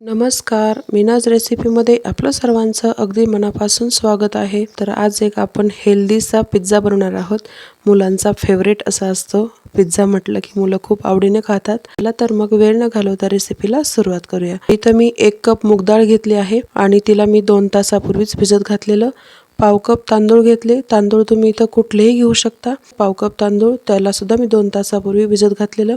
नमस्कार मीनाज रेसिपीमध्ये आपलं सर्वांचं अगदी मनापासून स्वागत आहे. तर आज एक आपण हेल्दीचा पिझ्झा बनवणार आहोत. मुलांचा फेवरेट असा असतो. पिझ्झा म्हटलं की मुलं खूप आवडीने खातात. चला तर मग वेळ न घालवता रेसिपीला सुरुवात करूया. इथं मी एक कप मुगडाळ घेतली आहे आणि तिला मी दोन तासापूर्वीच भिजत घातलेलं. पाव कप तांदूळ घेतले. तांदूळ तुम्ही इथं कुठलेही घेऊ शकता. पाव कप तांदूळ त्यालासुद्धा मी दोन तासापूर्वी भिजत घातलेलं.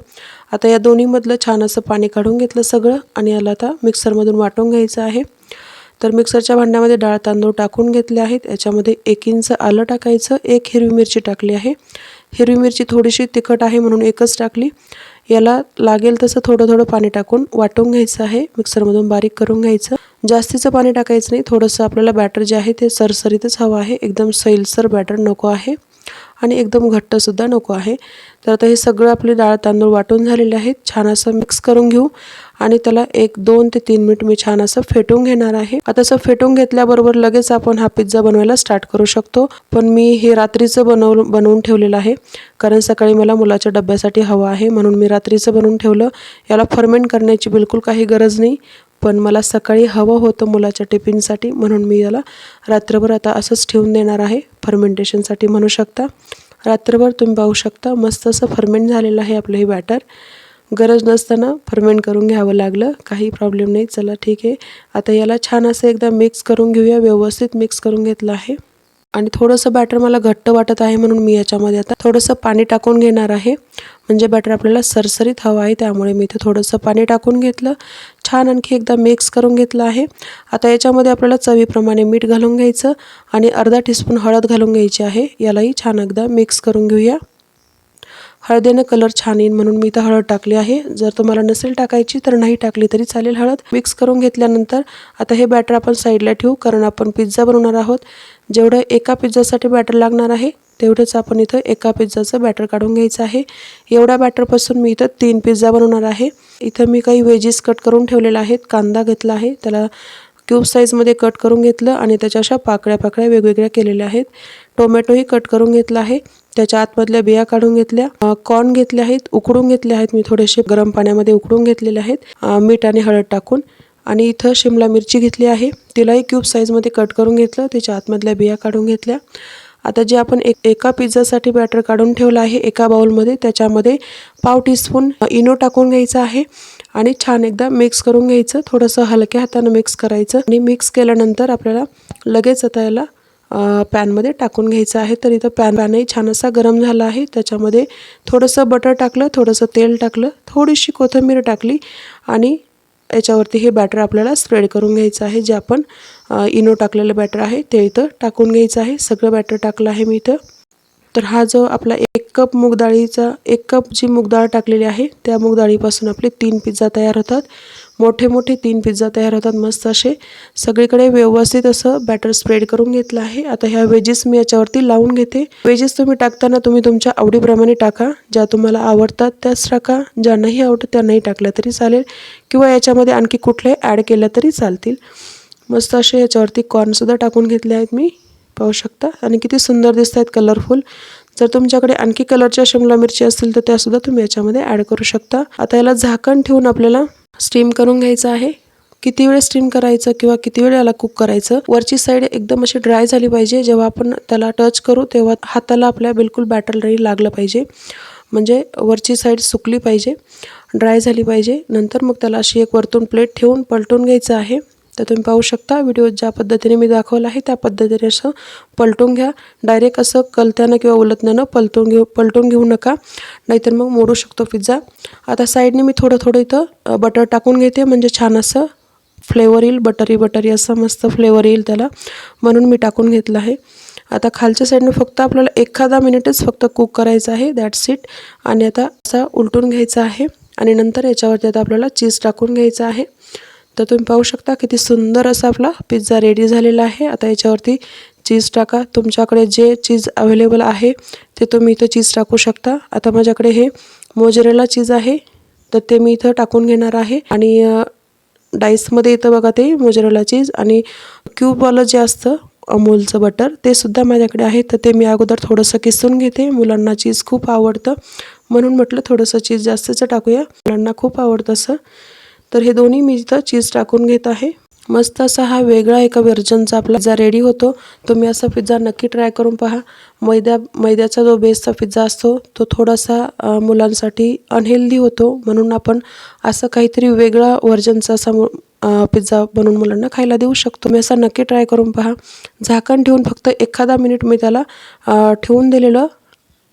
आता या दोन्हीमधलं छान असं पाणी काढून घेतलं सगळं आणि याला आता मिक्सरमधून वाटून घ्यायचं आहे. तर मिक्सरच्या भांड्यामध्ये डाळ तांदूळ टाकून घेतले आहेत. याच्यामध्ये एक इंच आलं टाकायचं. एक हिरवी मिरची टाकली आहे. हिरवी मिरची थोडीशी तिखट आहे म्हणून एकच टाकली. याला लागेल तसं थोडं थोडं पाणी टाकून वाटून घ्यायचं आहे. मिक्सरमधून बारीक करून घ्यायचं. जास्तीचं पाणी टाकायचं नाही. थोडंसं आपल्याला बॅटर जे आहे ते सरसरीतच हवं आहे. एकदम सैलसर बॅटर नको आहे. आणि एकदम घट्टसुद्धा नको आहे. तर आता हे सगळं आपले डाळ तांदूळ वाटून झालेले आहेत. छान असं मिक्स करून घेऊ. आणि त्याला एक दोन ते तीन मिनिट मी छान असं फेटून घेणार आहे. आता असं फेटून घेतल्याबरोबर लगेच आपण हा पिझ्झा बनवायला स्टार्ट करू शकतो. पण मी हे रात्रीचं बनव बनवून ठेवलेलं आहे. कारण सकाळी मला मुलाच्या डब्यासाठी हवं आहे म्हणून मी रात्रीचं बनवून ठेवलं. याला फर्मेंट करण्याची बिलकुल काही गरज नाही पण मला सकाळी हवं होतं मुलाच्या टिफिनसाठी म्हणून मी याला रात्रभर आता असंच ठेवून देणार आहे. फर्मेंटेशनसाठी म्हणू शकता. रात्रभर तुम्ही पाहू शकता मस्त असं फर्मेंट झालेलं आहे आपलं हे बॅटर. गरज नसताना फर्मेंट करून घ्यावं लागलं. काही प्रॉब्लेम नाही. चला ठीक आहे. आता याला छान असं एकदा मिक्स करून घेऊया. व्यवस्थित मिक्स करून घेतलं आहे. आणि थोडंसं बॅटर मला घट्ट वाटत आहे म्हणून मी याच्यामध्ये आता थोडंसं पाणी टाकून घेणार आहे. म्हणजे बॅटर आपल्याला सरसरीत हवं आहे. त्यामुळे मी इथे थोडंसं पाणी टाकून घेतलं. छान आणखी एकदा मिक्स करून घेतलं आहे. आता याच्यामध्ये आपल्याला चवीप्रमाणे मीठ घालून घ्यायचं आणि अर्धा टीस्पून हळद घालून घ्यायची आहे. यालाही छान एकदा मिक्स करून घेऊया. हळदीनं कलर छान येईल म्हणून मी इथं हळद टाकली आहे. जर तुम्हाला नसेल टाकायची तर नाही टाकली तरी चालेल हळद. मिक्स करून घेतल्यानंतर आता हे बॅटर आपण साईडला ठेवू कारण आपण पिझ्झा बनवणार आहोत. जेवढं एका पिझ्झासाठी बॅटर लागणार आहे तेवढंच आपण इथं एका पिझ्झाचं बॅटर काढून घ्यायचं आहे. एवढ्या बॅटरपासून मी इथं तीन पिझ्झा बनवणार आहे. इथं मी काही वेजेस कट करून ठेवलेल्या आहेत. कांदा घेतला आहे. त्याला क्यूब साईजमध्ये कट करून घेतलं आणि त्याच्या अशा पाकळ्या पाकळ्या वेगवेगळ्या केलेल्या आहेत. टोमॅटोही कट करून घेतला आहे. त्याच्या आतमधल्या बिया काढून घेतल्या. कॉर्न घेतले आहेत. उकडून घेतले आहेत. मी थोडेसे गरम पाण्यामध्ये उकडून घेतलेले आहेत. मीठ आणि हळद टाकून. आणि इथं शिमला मिरची घेतली आहे. तिलाही क्यूब साईजमध्ये कट करून घेतलं. त्याच्या आतमधल्या बिया काढून घेतल्या. आता जे आपण एक एका पिझ्झासाठी बॅटर काढून ठेवलं आहे एका बाउलमध्ये त्याच्यामध्ये पाव टीस्पून इनो टाकून घ्यायचा आहे. आणि छान एकदा मिक्स करून घ्यायचं. थोडंसं हलक्या हातानं मिक्स करायचं. आणि मिक्स केल्यानंतर आपल्याला लगेच आता याला पॅनमध्ये टाकून घ्यायचं आहे. तर इथं पॅन पॅनही छान असा गरम झाला आहे. त्याच्यामध्ये थोडंसं बटर टाकलं थोडंसं तेल टाकलं थोडीशी कोथिंबीर टाकली आणि याच्यावरती हे बॅटर आपल्याला स्प्रेड करून घ्यायचं आहे. जे आपण इनो टाकलेलं बॅटर आहे ते इथं टाकून घ्यायचं आहे. सगळं बॅटर टाकलं आहे मी इथं. तर हा जो आपला एक कप मुगडाळीचा एक कप जी मुगडाळ टाकलेली आहे त्या मुगडाळीपासून आपले तीन पिझ्झा तयार होतात. मोठे मोठे तीन पिझ्झा तयार होतात मस्त असे. सगळीकडे व्यवस्थित असं बॅटर स्प्रेड करून घेतलं आहे. आता ह्या वेजेस मी याच्यावरती लावून घेते. वेजेस तुम्ही टाकताना तुम्ही तुमच्या आवडीप्रमाणे टाका. ज्या तुम्हाला आवडतात त्याच टाका. ज्या नाही आवडत त्या नाही टाकल्या तरी चालेल. किंवा याच्यामध्ये आणखी कुठले ॲड केल्या तरी चालतील. मस्त असे याच्यावरती कॉर्नसुद्धा टाकून घेतले आहेत मी. पाहू शकता. आणि किती सुंदर दिसत आहेत कलरफुल जर तुमच्याकडे आणखी कलरच्या शिमला मिरची असतील तर त्यासुद्धा तुम्ही याच्यामध्ये ॲड करू शकता. आता याला झाकण ठेवून आपल्याला स्टीम करून घ्यायचं आहे. किती वेळ स्टीम करायचं किंवा किती वेळ याला कुक करायचं? वरची साईड एकदम अशी ड्राय झाली पाहिजे. जेव्हा आपण त्याला टच करू तेव्हा हाताला आपल्या बिलकुल बॅटर नाही लागलं पाहिजे. म्हणजे वरची साईड सुकली पाहिजे. ड्राय झाली पाहिजे. नंतर मग त्याला अशी एक वरतून प्लेट ठेवून पलटून घ्यायचं आहे. तर तुम्ही पाहू शकता व्हिडिओ ज्या पद्धतीने मी दाखवला आहे त्या पद्धतीने असं पलटून घ्या. डायरेक्ट असं कलत्यानं किंवा उलटण्यानं पलटून घेऊ पलटून घेऊ नका. नाहीतर मग मोडू शकतो पिझ्झा आता साईडने मी थोडं थोडं इथं बटर टाकून घेते. म्हणजे छान असं फ्लेवर येईल बटरी बटरी असं मस्त फ्लेवर येईल त्याला. म्हणून मी टाकून घेतलं आहे. आता खालच्या साईडने फक्त आपल्याला एखादा मिनिटच फक्त कुक करायचं आहे. दॅट सीट आणि आता असा उलटून घ्यायचा आहे. आणि नंतर याच्यावरती आता आपल्याला चीज टाकून घ्यायचं आहे. तर तुम्ही पाहू शकता किती सुंदर असा आपला पिझ्झा रेडी झालेला आहे. आता याच्यावरती चीज टाका. तुमच्याकडे जे चीज अवेलेबल आहे ते तुम्ही इथं चीज टाकू शकता. आता माझ्याकडे हे मोजरेला चीज आहे तर ते मी इथं टाकून घेणार आहे. आणि डाईसमध्ये इथं बघा ते मोजरेला चीज आणि क्यूबवालं जे असतं अमूलचं बटर ते सुद्धा माझ्याकडे आहे. तर ते मी अगोदर थोडंसं किसून घेते. मुलांना चीज खूप आवडतं. म्हणून म्हटलं थोडंसं चीज जास्तचं टाकूया. मुलांना खूप आवडतं असं. तर हे दोन्ही मी इथं चीज टाकून घेत आहे. मस्त असा हा वेगळा एका व्हर्जनचा आपला पिझ्झा रेडी होतो. तुम्ही असा पिझ्झा नक्की ट्राय करून पहा. मैद्या मैद्याचा जो बेसचा पिझ्झा असतो तो थोडासा मुलांसाठी अनहेल्दी होतो. म्हणून आपण असं काहीतरी वेगळा व्हर्जनचा असा मु- पिझ्झा बनवून मुलांना खायला देऊ शकतो. मी असा नक्की ट्राय करून पहा. झाकण ठेवून फक्त एखादा मिनिट मी त्याला ठेवून दिलेलं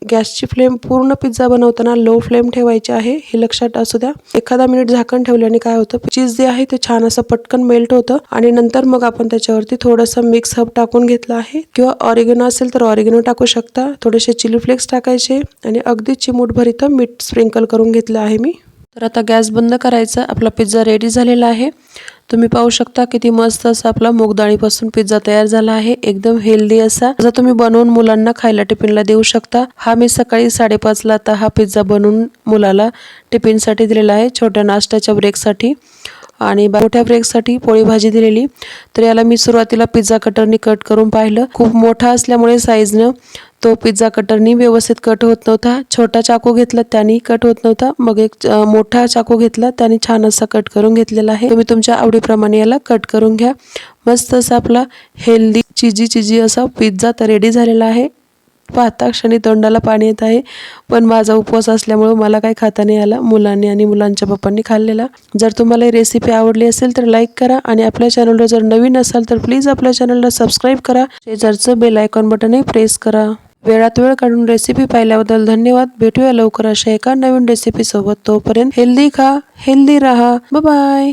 गॅसची फ्लेम पूर्ण पिझ्झा बनवताना लो फ्लेम ठेवायची आहे. हे लक्षात असू द्या. एखादा मिनिट झाकण ठेवल्याने काय होतं? चीज जे आहे ते छान असं पटकन मेल्ट होतं आणि नंतर मग आपण त्याच्यावरती थोडंसं मिक्स हब टाकून घेतलं आहे. किंवा ऑरिगेनो असेल तर ऑरिगेनो टाकू शकता. थोडेसे चिली फ्लेक्स टाकायचे आणि अगदी चिमूटभर इथं मीठ स्प्रिंकल करून घेतलं आहे मी. तर आता गॅस बंद करायचा. आपला पिझ्झा रेडी झालेला आहे. तुम्ही पाहू शकता किती मस्त असा आपला मूगडाळीपासून पिझ्झा तयार झाला आहे. एकदम हेल्दी असा. जर तुम्ही बनवून मुलांना खायला टिफिनला देऊ शकता. हा मी सकाळी साडेपाचला आता हा पिझ्झा बनवून मुलाला टिफिनसाठी दिलेला आहे. छोट्या नाश्त्याच्या ब्रेकसाठी आणि मोठ्या ब्रेकसाठी पोळी भाजी दिलेली. तर याला मी सुरुवातीला पिझ्झा कटरनी कट करून पाहिलं. खूप मोठा असल्यामुळे साईजनं तो पिझ्झा कटरनी व्यवस्थित कट होत नव्हता. छोटा चाकू घेतला त्यानी कट होत नव्हता. मग एक मोठा चाकू घेतला त्याने छान असा कट करून घेतलेला आहे. तुम्ही तुमच्या आवडीप्रमाणे याला कट करून घ्या. मस्त असा आपला हेल्दी चिजी चिजी असा पिझ्झा तर रेडी झालेला आहे. पाहता क्षणी तोंडाला पाणी येत आहे. पण माझा उपवास असल्यामुळे मला काही खाता नाही आला. मुलांनी आणि मुलांच्या पप्पांनी खाल्लेला. जर तुम्हाला ही रेसिपी आवडली असेल तर लाईक करा आणि आपल्या चॅनलवर जर नवीन असाल तर प्लीज आपल्या चॅनलला सबस्क्राईब करा. शेजारचं बेल आयकॉन बटनही प्रेस करा. वेळात वेळ काढून रेसिपी पाहिल्याबद्दल धन्यवाद. भेटूया लवकर अशा एका नवीन रेसिपी सोबत. तोपर्यंत हेल्दी खा हेल्दी राहा. बाय